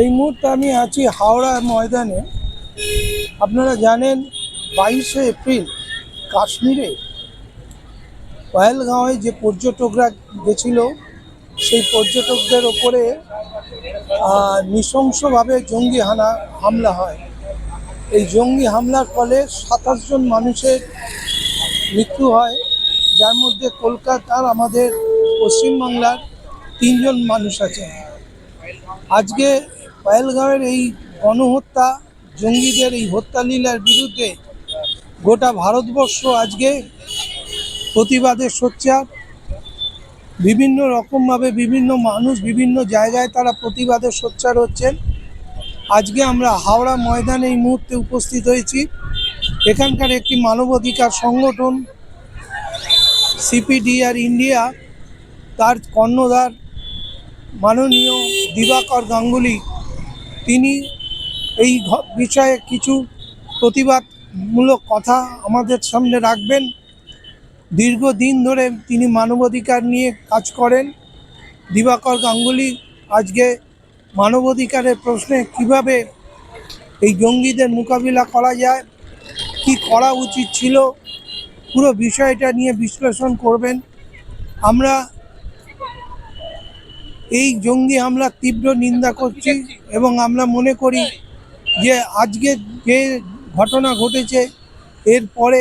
এই মুহূর্তে আমি আছি হাওড়া ময়দানে। আপনারা জানেন, বাইশে এপ্রিল কাশ্মীরে পহেলগাঁওয়ে যে পর্যটকরা গেছিল, সেই পর্যটকদের ওপরে নৃশংসভাবে জঙ্গি হানা, হামলা হয়। এই জঙ্গি হামলার ফলে সাতাশ জন মানুষের মৃত্যু হয়। যার মধ্যে কলকাতার, আমাদের পশ্চিমবাংলার তিনজন মানুষ আছেন। আজকে পায়েলগাঁওয়ের এই গণহত্যা, জঙ্গিদের এই হত্যালীলার বিরুদ্ধে গোটা ভারতবর্ষ আজকে প্রতিবাদের সোচ্চার। বিভিন্ন রকমভাবে বিভিন্ন মানুষ বিভিন্ন জায়গায় তারা প্রতিবাদের সোচ্চার হচ্ছেন। আজকে আমরা হাওড়া ময়দানে এই মুহূর্তে উপস্থিত হয়েছি। এখানকার একটি মানবাধিকার সংগঠন, সিপিডিআর ইন্ডিয়া, তার কর্ণধার মাননীয় দিবাকর গাঙ্গুলি তিনি এই বিষয়ে কিছু প্রতিবাদমূলক কথা আমাদের সামনে রাখবেন। দীর্ঘদিন ধরে তিনি মানবাধিকার নিয়ে কাজ করেন। দিবাকর গাঙ্গুলি আজকে মানবাধিকারের প্রশ্নে কীভাবে এই জঙ্গিদের মোকাবিলা করা যায়, কি করা উচিত ছিল, পুরো বিষয়টা নিয়ে বিশ্লেষণ করবেন। আমরা এই জঙ্গি হামলার তীব্র নিন্দা করছি এবং আমরা মনে করি যে আজকে যে ঘটনা ঘটেছে এরপরে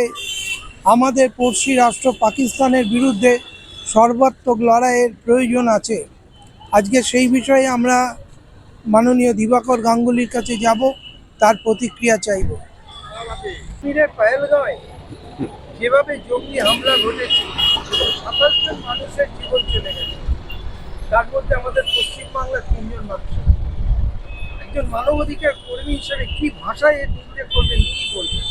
আমাদের পড়শি রাষ্ট্র পাকিস্তানের বিরুদ্ধে সর্বাত্মক লড়াইয়ের প্রয়োজন আছে। আজকে সেই বিষয়ে আমরা মাননীয় দিবাকর গাঙ্গুলির কাছে যাব, তার প্রতিক্রিয়া চাইব। যেভাবে জঙ্গি হামলা ঘটেছে সাতাশ মানুষের জীবন চলে গেছে। তার মধ্যে আমাদের পশ্চিমবাংলার তিনজন মানুষ একজন মানবাধিকার কর্মী হিসেবে কি ভাষায় এর করবেন, কি বলবেন?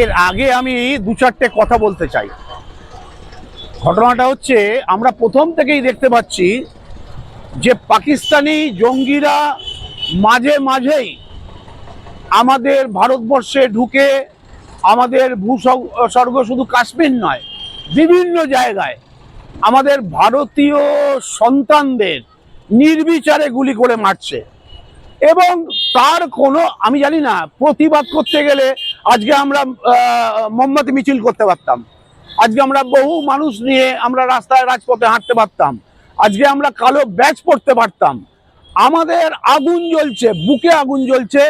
এর আগে আমি দু চারটে কথা বলতে চাই। ঘটনাটা হচ্ছে, আমরা প্রথম থেকেই দেখতে পাচ্ছি যে পাকিস্তানি জঙ্গিরা মাঝে মাঝেই আমাদের ভারতবর্ষে ঢুকে আমাদের ভূস্বর্গ শুধু কাশ্মীর নয়, বিভিন্ন জায়গায় আমাদের ভারতীয় সন্তানদের নির্বিচারে গুলি করে মারছে। এবং তার কোনো, আমি জানি না, প্রতিবাদ করতে গেলে আজকে আমরা মোমবাতি মিছিল করতে পারতাম। আজকে আমরা বহু মানুষ নিয়ে আমরা রাস্তায় রাজপথে হাঁটতে পারতাম। আজকে আমরা কালো ব্যাচ পড়তে পারতাম। আমাদের আগুন জ্বলছে, বুকে আগুন জ্বলছে,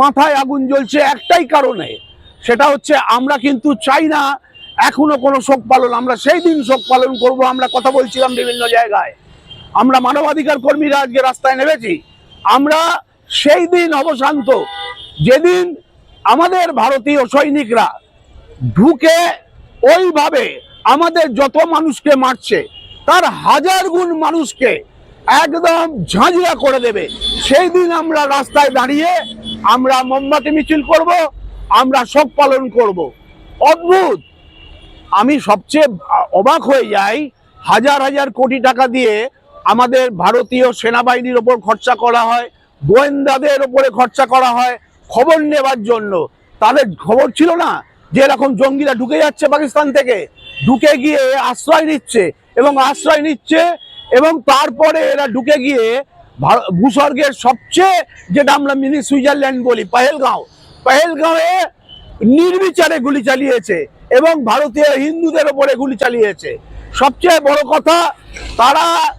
মাথায় আগুন জ্বলছে একটাই কারণে। সেটা হচ্ছে আমরা কিন্তু চাই না এখনও কোনো শোক পালন, আমরা সেই দিন শোক পালন করব, আমরা কথা বলছিলাম বিভিন্ন জায়গায়। আমরা মানবাধিকার কর্মীরা আজকে রাস্তায় নেমেছি। আমরা সেই দিন অবশান্ত যেদিন আমাদের ভারতীয় সৈনিকরা ঢুকে ওইভাবে আমাদের যত মানুষকে মারছে, তার হাজার গুণ মানুষকে একদম ঝাঁঝরা করে দেবে। সেই দিন আমরা রাস্তায় দাঁড়িয়ে আমরা মোমবাতি মিছিল করব, আমরা শোক পালন করব। অদ্ভুত! আমি সবচেয়ে অবাক হয়ে যাই হাজার হাজার কোটি টাকা দিয়ে আমাদের ভারতীয় সেনাবাহিনীর ওপর খরচা করা হয়, গোয়েন্দাদের ওপরে খরচা করা হয়, খবর নেবার জন্য। তাদের খবর ছিল না যে এরকম জঙ্গিরা ঢুকে যাচ্ছে পাকিস্তান থেকে। ঢুকে গিয়ে আশ্রয় নিচ্ছে এবং আশ্রয় নিচ্ছে এবং তারপরে এরা ঢুকে গিয়ে ভূস্বর্গের সবচেয়ে, যেটা আমরা মিনি সুইজারল্যান্ড বলি, পাহেলগাঁও। পাহেলগাঁওয়ে নির্বিচারে গুলি চালিয়েছে এবং ভারতীয় হিন্দুদের ওপরে গুলি চালিয়েছে। সবচেয়ে বড় কথা, তারা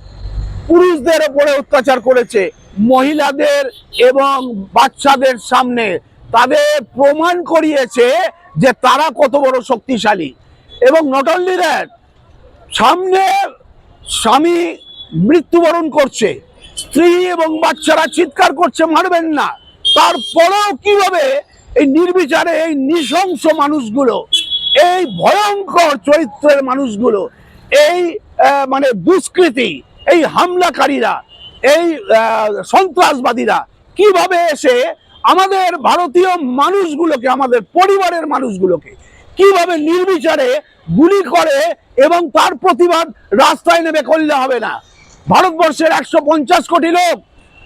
পুরুষদের ওপরে অত্যাচার করেছে। মহিলাদের এবং বাচ্চাদের সামনে। তাদের প্রমাণ করিয়েছে যে তারা কত বড় শক্তিশালী। এবং নট অনলি দ্যাট সামনে স্বামী মৃত্যুবরণ করছে। স্ত্রী এবং বাচ্চারা চিৎকার করছে, মারবেন না। তারপরেও কীভাবে এই নির্বিচারে এই নৃশংস মানুষগুলো, এই ভয়ঙ্কর চরিত্রের মানুষগুলো, এই মানে দুষ্কৃতি, এই হামলাকারীরা, এই সন্ত্রাসবাদীরা কীভাবে এসে আমাদের ভারতীয় মানুষগুলোকে, আমাদের পরিবারের মানুষগুলোকে কীভাবে নির্বিচারে গুলি করে এবং তার প্রতিবাদ রাস্তায় নেমে করলে হবে না? ভারতবর্ষের একশো পঞ্চাশ কোটি লোক,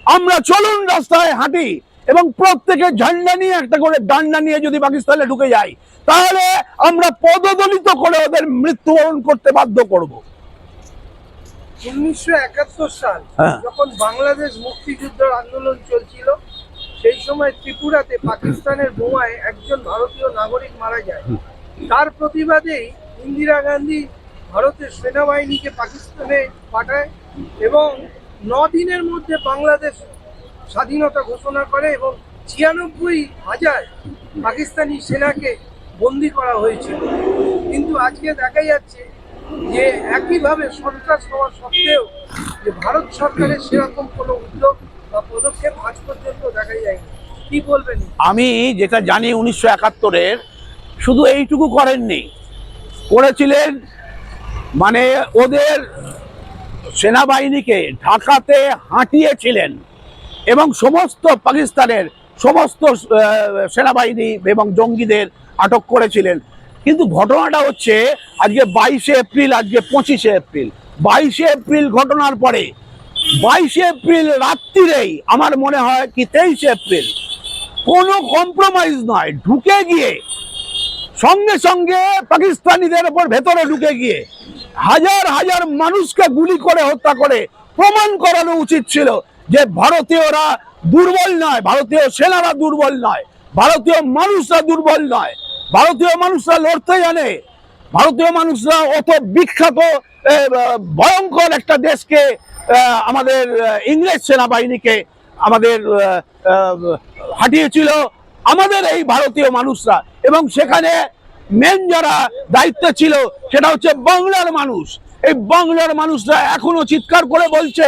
আমরা চলুন রাস্তায় হাঁটি। এবং প্রত্যেকে ঝান্ডা নিয়ে একটা করে ডান্ডা নিয়ে যদি পাকিস্তানে ঢুকে যাই তাহলে আমরা পদদলিত করে ওদের মৃত্যুবরণ করতে বাধ্য করব। উনিশশো একাত্তর সাল হ্যাঁ। যখন বাংলাদেশ মুক্তিযুদ্ধের আন্দোলন চলছিল সেই সময় ত্রিপুরাতে পাকিস্তানের বোমায় একজন ভারতীয় নাগরিক মারা যায়। তার প্রতিবাদেই ইন্দিরা গান্ধী ভারতের সেনাবাহিনীকে পাকিস্তানে পাঠায় এবং দিনের মধ্যে বাংলাদেশ স্বাধীনতা ঘোষণা করে এবং ছিয়ানব্বই হাজার পাকিস্তানি সেনাকে বন্দি করা হয়েছিল। কিন্তু আজকে দেখা যাচ্ছে যে একইভাবে সন্ত্রাস হওয়া সত্ত্বেও যে ভারত সরকারের সেরকম কোনো উদ্যোগ বা পদক্ষেপ আজ পর্যন্ত দেখা যায়নি। কি বলবেন? আমি যেটা জানি উনিশশো একাত্তরের, শুধু এইটুকু করেননি। করেছিলেন মানে ওদের সেনাবাহিনীকে ঢাকাতে হাঁটিয়েছিলেন। এবং সমস্ত পাকিস্তানের সমস্ত সেনাবাহিনী এবং জঙ্গিদের আটক করেছিলেন। কিন্তু ঘটনাটা হচ্ছে, আজকে বাইশে এপ্রিল, আজকে পঁচিশে এপ্রিল। বাইশে এপ্রিল ঘটনার পরে, বাইশে এপ্রিল রাত্রিরেই আমার মনে হয় কি তেইশে এপ্রিল, কোনো কম্প্রোমাইজ নয়। ঢুকে গিয়ে, সঙ্গে সঙ্গে পাকিস্তানিদের ওপর ভেতরে ঢুকে গিয়ে, হাজার হাজার মানুষকে গুলি করে হত্যা করে প্রমাণ করানো উচিত ছিল। যে ভারতীয়রা দুর্বল নয়, ভারতীয় সেনারা দুর্বল নয়, ভারতীয় মানুষরা দুর্বল নয়, ভারতীয় মানুষরা লড়তে জানে, ভারতীয় মানুষরা অত বিখ্যাত ভয়ঙ্কর একটা দেশকে আমাদের ইংরেজ সেনাবাহিনীকে আমাদের হাঁটিয়েছিল আমাদের এই ভারতীয় মানুষরা। এবং সেখানে মেন যারা দায়িত্ব ছিল, সেটা হচ্ছে বাংলার মানুষ। এই বাংলার মানুষরা এখনও চিৎকার করে বলছে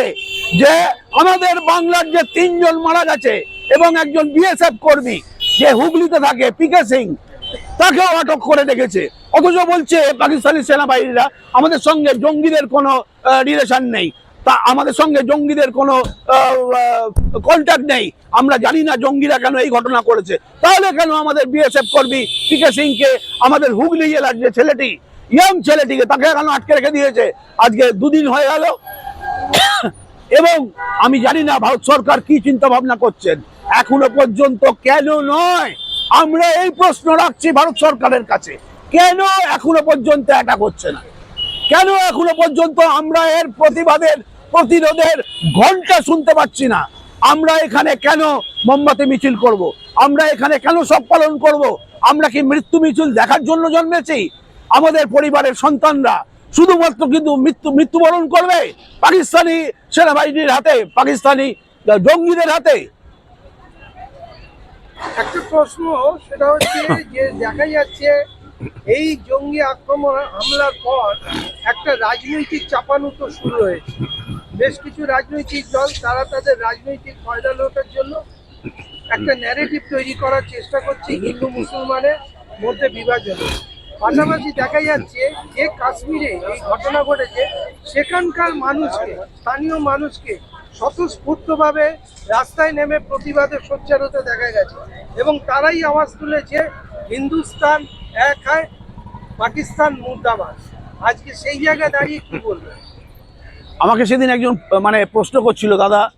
যে আমাদের বাংলার যে তিনজন মারা গেছে এবং একজন বিএসএফ কর্মী যে হুগলিতে থাকে পিকে সিং, তাকেও আটক করে রেখেছে অথচ বলছে পাকিস্তানি সেনাবাহিনীরা আমাদের সঙ্গে জঙ্গিদের কোনো রিলেশন নেই। তা আমাদের সঙ্গে জঙ্গিদের কোনো কন্ট্যাক্ট নেই। আমরা জানি না জঙ্গিরা কেন এই ঘটনা করেছে। তাহলে কেন আমাদের বিএসএফ কর্মী পিকে সিংকে আমাদের হুগলি জেলার যে ছেলেটি ইয়াং ছেলেটিকে তাকে কেন আটকে রেখে দিয়েছে। আজকে দুদিন হয়ে গেল। এবং আমি জানি না ভারত সরকার কি চিন্তা ভাবনা করছেন। এখনও পর্যন্ত কেন নয়? আমরা এই প্রশ্ন রাখছি ভারত সরকারের কাছে। কেন এখনও পর্যন্ত এটা করছে না? কেন এখনও পর্যন্ত আমরা এর প্রতিবাদের, প্রতিরোধের ঘণ্টা শুনতে পাচ্ছি না? আমরা এখানে কেন মোমবাতি মিছিল করব। আমরা এখানে কেন সব পালন করব। আমরা কি মৃত্যু মিছিল দেখার জন্য জন্মেছি? আমাদের পরিবারের সন্তানরা শুধুমাত্র কিন্তু মৃত্যু, মৃত্যুবরণ করবে পাকিস্তানি সেনাবাহিনীর হাতে, পাকিস্তানি জঙ্গিদের হাতে। একটা প্রশ্ন, সেটা হচ্ছে যে দেখা যাচ্ছে, এই জঙ্গি আক্রমণ হামলার পর একটা রাজনৈতিক শুরু হয়েছে। বেশ কিছু রাজনৈতিক দল, তারা তাদের রাজনৈতিক ফয়দা লোটার জন্য একটা ন্যারেটিভ তৈরি করার চেষ্টা করছে হিন্দু, মুসলমানের মধ্যে বিভাজন পাশাপাশি দেখা যাচ্ছে যে কাশ্মীরে এই ঘটনা ঘটেছে, সেখানকার মানুষকে, স্থানীয় মানুষকে স্বতঃস্ফূর্তভাবে রাস্তায় নেমে প্রতিবাদে সোচ্চার হতে দেখা গেছে। এবং তারাই আওয়াজ তুলেছে, হিন্দুস্তান এক হয়, পাকিস্তান মুর্দাবাদ। আজকে সেই জায়গায় দাঁড়িয়ে কি বলবে? আমাকে সেদিন একজন মানে প্রশ্ন করছিল, দাদা,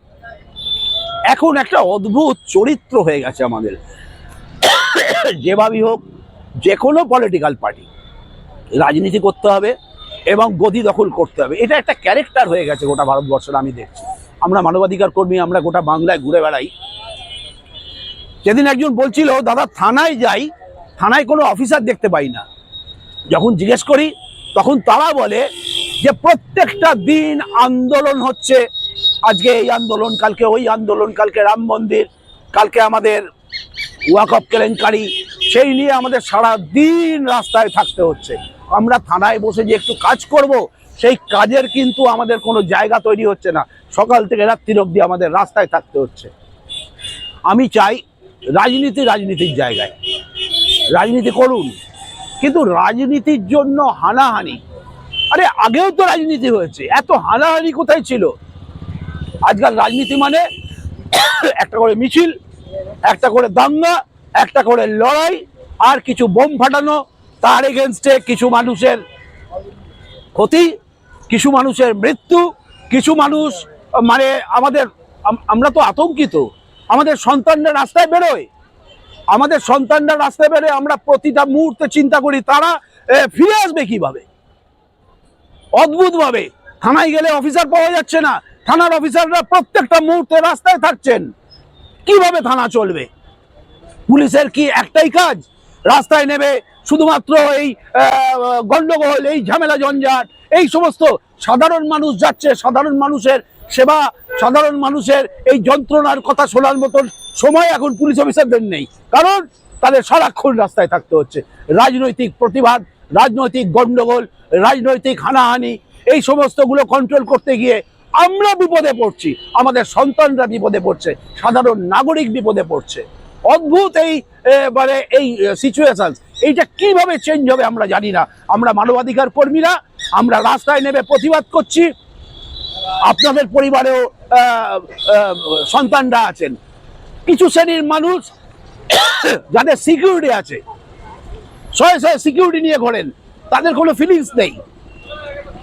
এখন একটা অদ্ভুত চরিত্র হয়ে গেছে আমাদের। যেভাবেই হোক যে কোনো পলিটিক্যাল পার্টি রাজনীতি করতে হবে এবং গদি দখল করতে হবে। এটা একটা ক্যারেক্টার হয়ে গেছে গোটা ভারতবর্ষের, আমি দেখছি। আমরা মানবাধিকার কর্মী, আমরা গোটা বাংলায় ঘুরে বেড়াই। সেদিন একজন বলছিল, দাদা, থানায় যাই, থানায় কোনো অফিসার দেখতে পাই না। যখন জিজ্ঞেস করি, তখন তারা বলে যে, প্রত্যেকটা দিন আন্দোলন হচ্ছে। আজকে এই আন্দোলন, কালকে ওই আন্দোলন, কালকে রাম মন্দির, কালকে আমাদের ওয়াকফ কেলেঙ্কারি সেই নিয়ে আমাদের সারা দিন রাস্তায় থাকতে হচ্ছে। আমরা থানায় বসে যে একটু কাজ করব, সেই কাজের কিন্তু আমাদের কোনো জায়গা তৈরি হচ্ছে না। সকাল থেকে রাত্রি অবধি আমাদের রাস্তায় থাকতে হচ্ছে। আমি চাই রাজনীতি রাজনীতির জায়গায়। রাজনীতি করুন। কিন্তু রাজনীতির জন্য হানাহানি। আরে, আগেও তো রাজনীতি হয়েছে। এত হানাহানি কোথায় ছিল? আজকাল রাজনীতি মানে একটা করে মিছিল, একটা করে দাঙ্গা একটা করে লড়াই আর কিছু বোম ফাটানো, তার এগেনস্টে কিছু মানুষের ক্ষতি, কিছু মানুষের মৃত্যু, কিছু মানুষ মানে আমাদের আমরা তো আতঙ্কিত। আমাদের সন্তানরা রাস্তায় বেরোয়। আমাদের সন্তানরা রাস্তায় বেরোয়, আমরা প্রতিটা মুহূর্তে চিন্তা করি, তারা ফিরে আসবে কীভাবে? অদ্ভুতভাবে। থানায় গেলে অফিসার পাওয়া যাচ্ছে না। থানার অফিসাররা প্রত্যেকটা মুহূর্তে রাস্তায় থাকছেন। কীভাবে থানা চলবে? পুলিশের কি একটাই কাজ? রাস্তায় নেবে শুধুমাত্র এই আহ, গন্ডগোল এই ঝামেলা জঞ্জাট এই সমস্ত সাধারণ মানুষ যাচ্ছে সাধারণ মানুষের সেবা সাধারণ মানুষের এই যন্ত্রণার কথা শোনার মতন সময় এখন পুলিশ অফিসারদের নেই। কারণ তাদের সারাক্ষণ রাস্তায় থাকতে হচ্ছে। রাজনৈতিক প্রতিবাদ রাজনৈতিক গন্ডগোল রাজনৈতিক হানাহানি এই সমস্তগুলো কন্ট্রোল করতে গিয়ে আমরা বিপদে পড়ছি। আমাদের সন্তানরা বিপদে পড়ছে। সাধারণ নাগরিক বিপদে পড়ছে। অদ্ভুত এই মানে এই সিচুয়েশন এইটা কীভাবে চেঞ্জ হবে আমরা জানি না। আমরা মানবাধিকার কর্মীরা, আমরা রাস্তায় নেমে প্রতিবাদ করছি। আপনাদের পরিবারেও সন্তানরা আছেন। কিছু শ্রেণির মানুষ যাদের সিকিউরিটি আছে, শয়ে শয়ে সিকিউরিটি নিয়ে ঘোরেন, তাদের কোনো ফিলিংস নেই।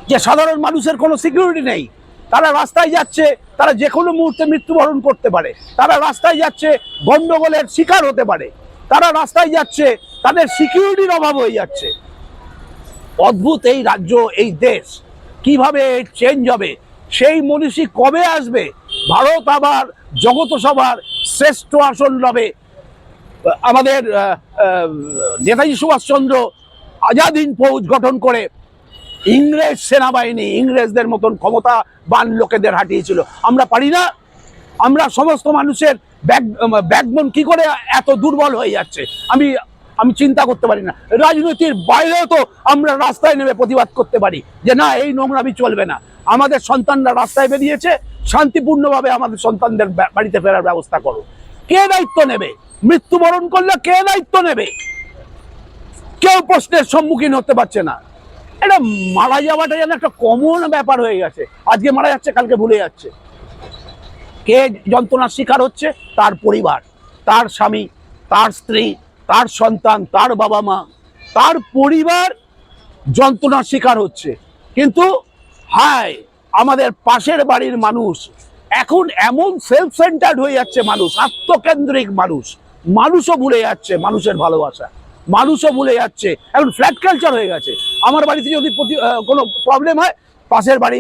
যে সাধারণ মানুষের কোনো সিকিউরিটি নেই। তারা রাস্তায় যাচ্ছে, তারা যে কোনো মুহূর্তে মৃত্যুবরণ করতে পারে। তারা রাস্তায় যাচ্ছে গন্ডগোলের শিকার হতে পারে। তারা রাস্তায় যাচ্ছে, তাদের সিকিউরিটির অভাব হয়ে যাচ্ছে। অদ্ভুত এই রাজ্য, এই দেশ। কীভাবে চেঞ্জ হবে? সেই মনীষী কবে আসবে? ভারত আবার জগত সভার শ্রেষ্ঠ আসন লবে আমাদের নেতাজি সুভাষচন্দ্র আজাদ হিন্দ ফৌজ গঠন করে ইংরেজ সেনাবাহিনী ইংরেজদের মতন ক্ষমতাবান লোকেদের হাঁটিয়েছিল। আমরা পারি না। আমরা সমস্ত মানুষের ব্যাক ব্যাকবোন কি করে এত দুর্বল হয়ে যাচ্ছে? আমি আমি চিন্তা করতে পারি না। রাজনীতির বাইরেও তো আমরা রাস্তায় নেমে প্রতিবাদ করতে পারি যে না, এই নোংরামি চলবে না। আমাদের সন্তানরা রাস্তায় বেরিয়েছে, শান্তিপূর্ণভাবে আমাদের সন্তানদের বাড়িতে ফেরার ব্যবস্থা করো। কে দায়িত্ব নেবে? মৃত্যুবরণ করলে কে দায়িত্ব নেবে? কেউ প্রশ্নের সম্মুখীন হতে পারছে না। এটা মারা যাওয়াটা যেন একটা কমন ব্যাপার হয়ে গেছে। আজকে মারা যাচ্ছে, কালকে ভুলে যাচ্ছে। কে যন্ত্রণার শিকার হচ্ছে? তার পরিবার, তার স্বামী, তার স্ত্রী, তার সন্তান, তার বাবা মা, তার পরিবার যন্ত্রণার শিকার হচ্ছে। কিন্তু, হায়, আমাদের পাশের বাড়ির মানুষ এখন এমন সেলফ সেন্টার্ড হয়ে যাচ্ছে মানুষ, আত্মকেন্দ্রিক মানুষ। মানুষও ভুলে যাচ্ছে মানুষের ভালোবাসা। মানুষও ভুলে যাচ্ছে। এখন ফ্ল্যাট কালচার হয়ে গেছে। আমার বাড়িতে যদি কোনো প্রবলেম হয়, পাশের বাড়ি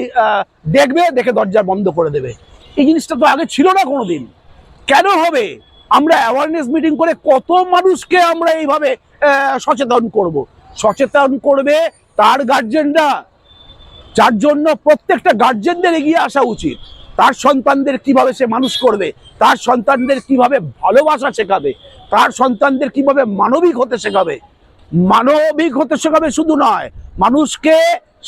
দেখবে, দেখে দরজা বন্ধ করে দেবে। এই জিনিসটা তো আগে ছিল না কোনোদিন। কেন হবে? আমরা অ্যাওয়ারনেস মিটিং করে কত মানুষকে আমরা এইভাবে সচেতন করব। সচেতন করবে তার গার্জেনরা যার জন্য প্রত্যেকটা গার্জেনদের এগিয়ে আসা উচিত। তার সন্তানদের কীভাবে সে মানুষ করবে? তার সন্তানদের কীভাবে ভালোবাসা শেখাবে? তার সন্তানদের কীভাবে মানবিক হতে শেখাবে? মানবিক হতে শেখাবে শুধু নয়, মানুষকে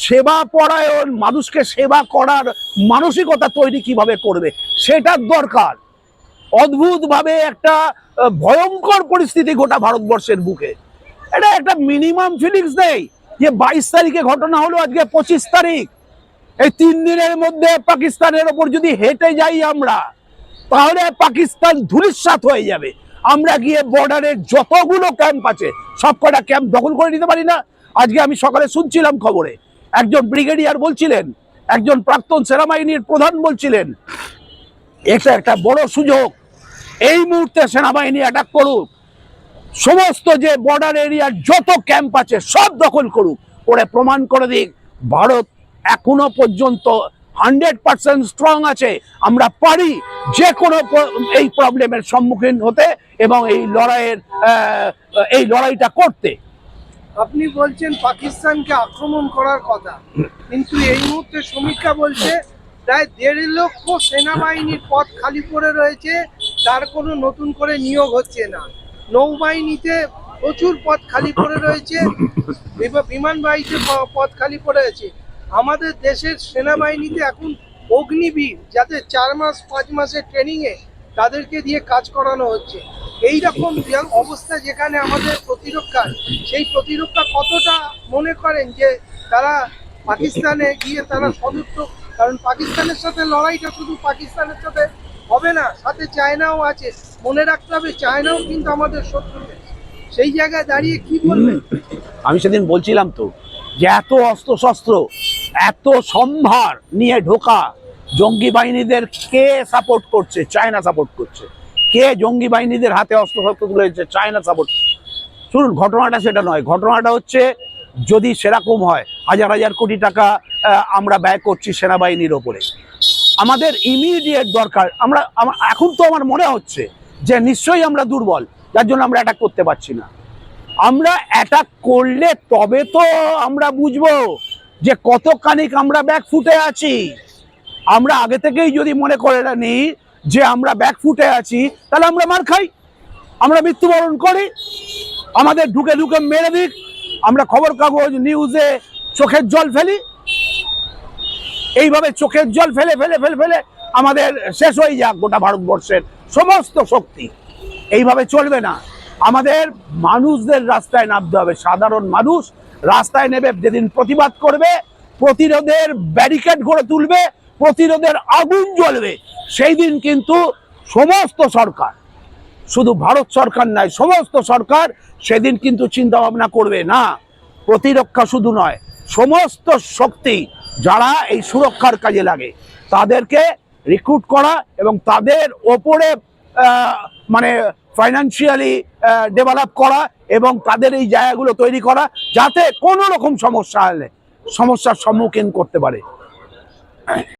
সেবা পরায়ণ, মানুষকে সেবা করার মানসিকতা তৈরি কীভাবে করবে, সেটার দরকার। অদ্ভুতভাবে একটা ভয়ঙ্কর পরিস্থিতি গোটা ভারতবর্ষের বুকে। এটা একটা মিনিমাম ফিলিংস নেই যে বাইশ তারিখে ঘটনা হলো, আজকে পঁচিশ তারিখ। এই তিন দিনের মধ্যে পাকিস্তানের ওপর যদি হেঁটে যাই আমরা, তাহলে পাকিস্তান ধূলিসাৎ হয়ে যাবে। আমরা গিয়ে বর্ডারে যতগুলো ক্যাম্প আছে, সব কটা ক্যাম্প দখল করে নিতে পারি না। আজকে আমি সকালে শুনছিলাম খবরে, একজন ব্রিগেডিয়ার বলছিলেন, একজন প্রাক্তন সেনাবাহিনীর প্রধান বলছিলেন, এটা একটা বড় সুযোগ। এই মুহূর্তে সেনাবাহিনী অ্যাটাক করুক। সমস্ত যে বর্ডার এরিয়ার যত ক্যাম্প আছে, সব দখল করুক। ওরা প্রমাণ করে দিক, ভারত এখনও পর্যন্ত হান্ড্রেড পার্সেন্ট স্ট্রং আছে। আমরা পারি যে কোনো এই প্রবলেমের সম্মুখীন হতে এবং এই লড়াইয়ের এই লড়াইটা করতে। আপনি বলছেন পাকিস্তানকে আক্রমণ করার কথা। কিন্তু এই মুহূর্তে সমীক্ষা বলছে প্রায় দেড় লক্ষ সেনাবাহিনীর পদ খালি পড়ে রয়েছে। তার কোনো নতুন করে নিয়োগ হচ্ছে না। নৌবাহিনীতে প্রচুর পদ খালি পড়ে রয়েছে। বিমা- বিমান বাহিনীতে প- পদ খালি পড়ে আছে। আমাদের দেশের সেনাবাহিনীতে এখন অগ্নিবীর যাদের চার মাস, পাঁচ মাসের ট্রেনিংয়ে তাদেরকে দিয়ে কাজ করানো হচ্ছে। এই রকম অবস্থা যেখানে আমাদের প্রতিরক্ষার সেই প্রতিরক্ষা কতটা মনে করেন যে তারা পাকিস্তানে গিয়ে তারা সদুত্ব কারণ পাকিস্তানের সাথে লড়াইটা শুধু পাকিস্তানের সাথে হবে না, সাথে চায়নাও আছে। মনে রাখতে হবে চায়নাও কিন্তু আমাদের শত্রু। সেই জায়গায় দাঁড়িয়ে কি বলবেন? আমি সেদিন বলছিলাম তো যে এত অস্ত্র শস্ত্র এত সম্ভার নিয়ে ঢোকা। জঙ্গি বাহিনীদের কে সাপোর্ট করছে? চায়না সাপোর্ট করছে। কে জঙ্গি বাহিনীদের হাতে অস্ত্র শস্ত্র তুলেছে চায়না সাপোর্ট শুনুন, ঘটনাটা সেটা নয়। ঘটনাটা হচ্ছে, যদি সেরকম হয়, হাজার হাজার কোটি টাকা আমরা ব্যয় করছি সেনাবাহিনীর ওপরে। আমাদের ইমিডিয়েট দরকার, আমরা এখন তো আমার মনে হচ্ছে যে নিশ্চয়ই আমরা দুর্বল, যার জন্য আমরা অ্যাটাক করতে পারছি না। আমরা অ্যাটাক করলে তবে তো আমরা বুঝব। যে কতখানিক আমরা ব্যাক ফুটে আছি। আমরা আগে থেকেই যদি মনে করে নিই যে আমরা ব্যাক ফুটে আছি, তাহলে আমরা মার খাই। আমরা মৃত্যুবরণ করি। আমাদের ঢুকে ঢুকে মেরে দিক। আমরা খবর কাগজ নিউজে চোখের জল ফেলি। এইভাবে চোখের জল ফেলে ফেলে ফেলে ফেলে আমাদের শেষ হয়ে যাক গোটা ভারতবর্ষের সমস্ত শক্তি। এইভাবে চলবে না। আমাদের মানুষদের রাস্তায় নামতে হবে। সাধারণ মানুষ রাস্তায় নেবে, যেদিন প্রতিবাদ করবে, প্রতিরোধের ব্যারিকেড গড়ে তুলবে, প্রতিরোধের আগুন জ্বলবে, সেই দিন কিন্তু সমস্ত সরকার, শুধু ভারত সরকার নয়, সমস্ত সরকার সেদিন কিন্তু চিন্তা ভাবনা করবে, না, প্রতিরক্ষা শুধু নয়, সমস্ত শক্তি যারা এই সুরক্ষার কাজে লাগে, তাদেরকে রিক্রুট করা এবং তাদের ওপরে মানে ফাইন্যান্সিয়ালি ডেভেলপ করা এবং তাদের এই জায়গাগুলো তৈরি করা যাতে কোনো রকম সমস্যা হলে, সমস্যার সম্মুখীন করতে পারে।